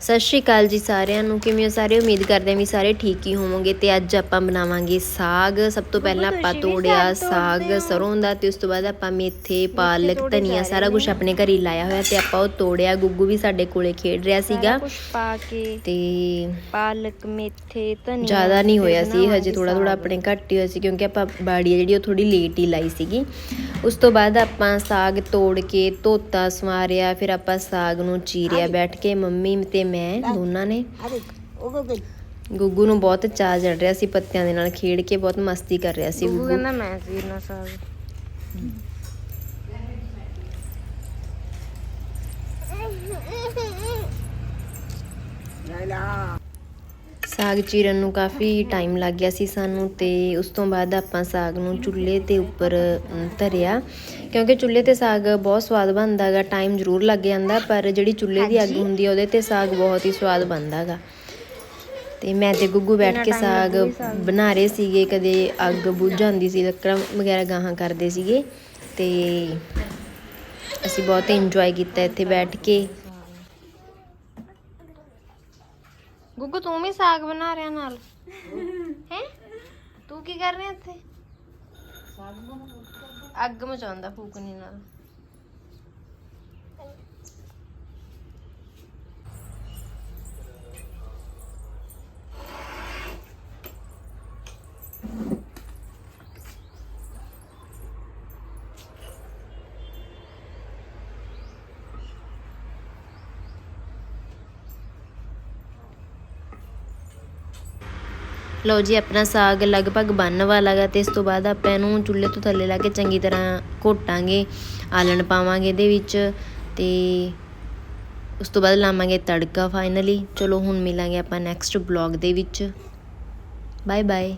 ਸਤਿ ਸ਼੍ਰੀ ਅਕਾਲ ਜੀ ਸਾਰਿਆਂ ਨੂੰ। ਕਿਵੇਂ ਹੋ? ਸਾਰੇ ਉਮੀਦ ਕਰਦੇ ਹਾਂ ਵੀ ਸਾਰੇ ਠੀਕ ਹੀ ਹੋਵੋਗੇ ਤੇ ਅੱਜ ਆਪਾਂ ਬਣਾਵਾਂਗੇ ਸਾਗ। ਸਭ ਤੋਂ ਪਹਿਲਾਂ ਆਪਾਂ ਤੋੜਿਆ ਸਾਗ ਸਰੋਂ ਦਾ ਤੇ ਉਸ ਤੋਂ ਬਾਅਦ ਆਪਾਂ ਮੇਥੇ ਪਾਲਕ ਧਨੀਆ ਸਾਰਾ ਕੁਝ ਆਪਣੇ ਘਰ ਹੀ ਲਾਇਆ ਹੋਇਆ ਤੇ ਆਪਾਂ ਉਹ ਤੋੜਿਆ। ਗੁੱਗੂ ਵੀ ਸਾਡੇ ਕੋਲੇ ਖੇਡ ਰਿਹਾ ਸੀਗਾ। ਕੁਝ ਪਾ ਕੇ ਤੇ ਪਾਲਕ ਮੇਥੇ ਧਨੀਆ ਜ਼ਿਆਦਾ ਨਹੀਂ ਹੋਇਆ ਸੀ। ਹਜੇ ਥੋੜਾ ਥੋੜਾ। ਆਪਣੇ ਘੱਟ ਹੀ ਹੋਇਆ ਸੀ ਕਿਉਂਕਿ ਆਪਾਂ ਬਾੜੀ ਜਿਹੜੀ ਉਹ ਥੋੜੀ ਲੇਟ ਹੀ ਲਾਈ ਸੀਗੀ। ਉਸ ਤੋਂ ਬਾਅਦ ਆਪਾਂ ਸਾਗ ਤੋੜ ਕੇ ਧੋਤਾ ਸਵਾਰਿਆ ਫਿਰ ਆਪਾਂ ਸਾਗ ਨੂੰ ਚੀਰਿਆ ਬੈਠ ਕੇ। ਮੰਮੀ ਤੇ ਮੈਂ ਦੋਨਾਂ ਨੇ। ਗੁੱਗੂ ਨੂੰ ਬਹੁਤ ਚਾਅ ਚੜ ਰਿਹਾ ਸੀ ਪੱਤਿਆਂ ਦੇ ਨਾਲ ਖੇਡ ਕੇ ਬਹੁਤ ਮਸਤੀ ਕਰ ਰਿਹਾ ਸੀ ਗੁੱਗੂ ਕਹਿੰਦਾ ਮੈਂ ਚੀਰਨਾ ਸਾਗ ਸਾਗ ਚੀਰਨ ਨੂੰ ਕਾਫੀ ਟਾਈਮ ਲੱਗ ਗਿਆ ਸੀ ਸਾਨੂੰ ਤੇ ਉਸ ਤੋਂ ਬਾਅਦ ਆਪਾਂ ਸਾਗ ਨੂੰ ਚੁੱਲ੍ਹੇ ਤੇ ਉੱਪਰ ਧਰਿਆ। ਕਿਉਂਕਿ ਚੁੱਲ੍ਹੇ ਤੇ ਸਾਗ ਬਹੁਤ ਸਵਾਦ ਬਣਦਾ ਗਾ ਟਾਈਮ ਜ਼ਰੂਰ ਲੱਗ ਜਾਂਦਾ ਪਰ ਜਿਹੜੀ ਚੁੱਲ੍ਹੇ ਦੀ ਅੱਗ ਹੁੰਦੀ ਉਹਦੇ ਤੇ ਸਾਗ ਬਹੁਤ ਹੀ ਸਵਾਦ ਬਣਦਾ ਗਾ ਤੇ ਮੈਂ ਤੇ ਗੁੱਗੂ ਬੈਠ ਕੇ ਸਾਗ ਬਣਾ ਰਹੇ ਸੀਗੇ ਕਦੇ ਅੱਗ ਬੁੱਝ ਜਾਂਦੀ ਸੀ ਲੱਕੜਾਂ ਵਗੈਰਾ ਗਾਹਾਂ ਕਰਦੇ ਸੀਗੇ। ਤੇ ਅਸੀਂ ਬਹੁਤ ਇੰਜੋਏ ਕੀਤਾ ਇੱਥੇ ਬੈਠ ਕੇ। ਗੁੱਗੂ, ਤੂੰ ਵੀ ਸਾਗ ਬਣਾ ਰਿਹਾ ਨਾਲ। ਹੈ? ਤੂੰ ਕੀ ਕਰ ਰਿਹਾ ਇੱਥੇ? ਅੱਗ ਮਚਾਉਂਦਾ ਫੂਕਣੀ ਨਾਲ। ਲਓ ਜੀ, ਆਪਣਾ ਸਾਗ ਲਗਭਗ ਬਣਨ ਵਾਲਾ ਗਾ ਤੇ ਇਸ ਤੋਂ ਬਾਅਦ ਆਪਾਂ ਇਹਨੂੰ ਚੁੱਲ੍ਹੇ ਤੋਂ ਥੱਲੇ ਲਾ ਕੇ ਚੰਗੀ ਤਰ੍ਹਾਂ ਘੋਟਾਂਗੇ, ਆਲਣ ਪਾਵਾਂਗੇ ਇਹਦੇ ਵਿੱਚ ਤੇ ਉਸ ਤੋਂ ਬਾਅਦ ਲਾਵਾਂਗੇ ਤੜਕਾ ਫਾਈਨਲੀ ਚਲੋ, ਹੁਣ ਮਿਲਾਂਗੇ ਆਪਾਂ ਨੈਕਸਟ ਬਲੌਗ ਦੇ ਵਿੱਚ। Bye bye